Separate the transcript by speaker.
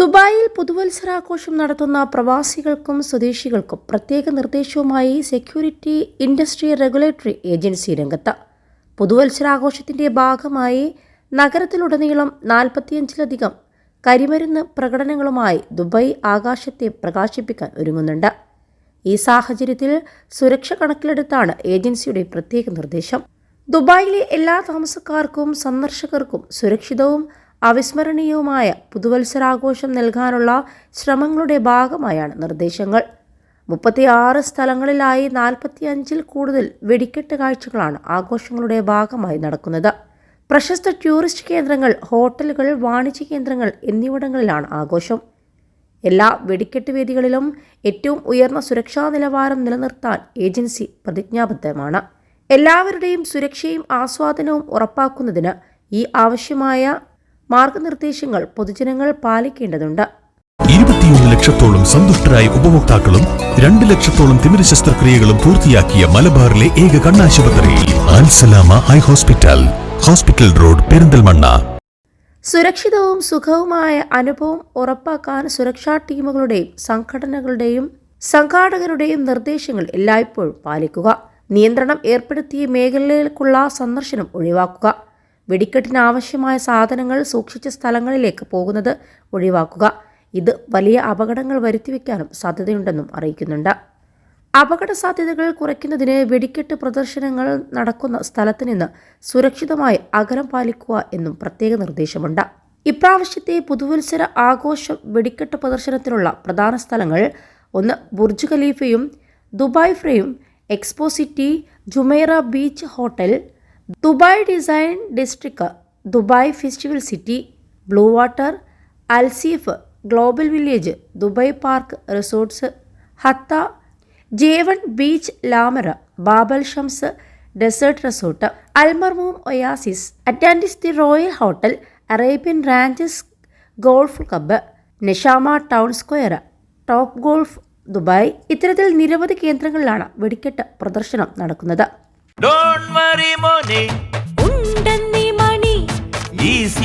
Speaker 1: ദുബായിൽ പുതുവത്സരാഘോഷം നടത്തുന്ന പ്രവാസികൾക്കും സ്വദേശികൾക്കും പ്രത്യേക നിർദ്ദേശവുമായി സെക്യൂരിറ്റി ഇൻഡസ്ട്രി റെഗുലേറ്ററി ഏജൻസി രംഗത്ത്. പുതുവത്സരാഘോഷത്തിന്റെ ഭാഗമായി നഗരത്തിലുടനീളം നാൽപ്പത്തിയഞ്ചിലധികം കരിമരുന്ന് പ്രകടനങ്ങളുമായി ദുബായ് ആകാശത്തെ പ്രകാശിപ്പിക്കാൻ ഒരുങ്ങുന്നുണ്ട്. ഈ സാഹചര്യത്തിൽ സുരക്ഷ കണക്കിലെടുത്താണ് ഏജൻസിയുടെ പ്രത്യേക നിർദ്ദേശം. ദുബായിലെ എല്ലാ താമസക്കാർക്കും സന്ദർശകർക്കും സുരക്ഷിതവും അവിസ്മരണീയവുമായ പുതുവത്സരാഘോഷം നൽകാനുള്ള ശ്രമങ്ങളുടെ ഭാഗമായാണ് നിർദ്ദേശങ്ങൾ. മുപ്പത്തിയാറ് സ്ഥലങ്ങളിലായി നാൽപ്പത്തിയഞ്ചിൽ കൂടുതൽ വെടിക്കെട്ട് കാഴ്ചകളാണ് ആഘോഷങ്ങളുടെ ഭാഗമായി നടക്കുന്നത്. പ്രശസ്ത ടൂറിസ്റ്റ് കേന്ദ്രങ്ങൾ ഹോട്ടലുകൾ വാണിജ്യ കേന്ദ്രങ്ങൾ എന്നിവിടങ്ങളിലാണ് ആഘോഷം. എല്ലാ വെടിക്കെട്ട് വേദികളിലും ഏറ്റവും ഉയർന്ന സുരക്ഷാ നിലവാരം നിലനിർത്താൻ ഏജൻസി പ്രതിജ്ഞാബദ്ധമാണ്. എല്ലാവരുടെയും സുരക്ഷയും ആസ്വാദനവും ഉറപ്പാക്കുന്നതിന് ഈ ആവശ്യമായ മാർഗനിർദ്ദേശങ്ങൾ പൊതുജനങ്ങൾ പാലിക്കേണ്ടതുണ്ട്.
Speaker 2: ഇരുപത്തിയൊന്ന് ലക്ഷത്തോളം സന്തുഷ്ടരായ ഉപഭോക്താക്കളും രണ്ട് ലക്ഷത്തോളം തിമിര ശസ്ത്രക്രിയകളും പൂർത്തിയാക്കിയ മലബാറിലെ ഏക കണ്ണാശുപത്രി ആൻസലാമ ഹൈ ഹോസ്പിറ്റൽ ഹോസ്പിറ്റൽ റോഡ് പെരിന്തൽമണ്ണ.
Speaker 1: സുരക്ഷിതവും സുഖവുമായ അനുഭവം ഉറപ്പാക്കാൻ സുരക്ഷാ ടീമുകളുടെയും സംഘടനകളുടെയും സംഘാടകരുടെയും നിർദ്ദേശങ്ങൾ എല്ലായ്പ്പോഴും പാലിക്കുക. നിയന്ത്രണം ഏർപ്പെടുത്തിയ മേഖലയിലേക്കുള്ള സന്ദർശനം ഒഴിവാക്കുക. വെടിക്കെട്ടിന് ആവശ്യമായ സാധനങ്ങൾ സൂക്ഷിച്ച സ്ഥലങ്ങളിലേക്ക് പോകുന്നത് ഒഴിവാക്കുക. ഇത് വലിയ അപകടങ്ങൾ വരുത്തിവെക്കാനും സാധ്യതയുണ്ടെന്നും അറിയിക്കുന്നുണ്ട്. അപകട സാധ്യതകൾ കുറയ്ക്കുന്നതിന് വെടിക്കെട്ട് പ്രദർശനങ്ങൾ നടക്കുന്ന സ്ഥലത്ത് നിന്ന് സുരക്ഷിതമായി അകലം പാലിക്കുക എന്നും പ്രത്യേക നിർദ്ദേശമുണ്ട്. ഇപ്രാവശ്യത്തെ പുതുവത്സര ആഘോഷ വെടിക്കെട്ട് പ്രദർശനത്തിനുള്ള പ്രധാന സ്ഥലങ്ങൾ ഒന്ന് ബുർജ് ഖലീഫയും Dubai ഫ്രെയും expo city Jumeirah beach hotel Dubai design district Dubai festival city blue water Al Seef global village Dubai parks resorts Hatta ജേവൺ beach La Mer Bab Al Shams desert resort Al Marmoom oasis Atlantis the royal hotel Arabian ranches golf club Nshama town square top golf Dubai. ഇത്തരത്തിൽ നിരവധി കേന്ദ്രങ്ങളിലാണ് വെടിക്കെട്ട് പ്രദർശനം നടക്കുന്നത്.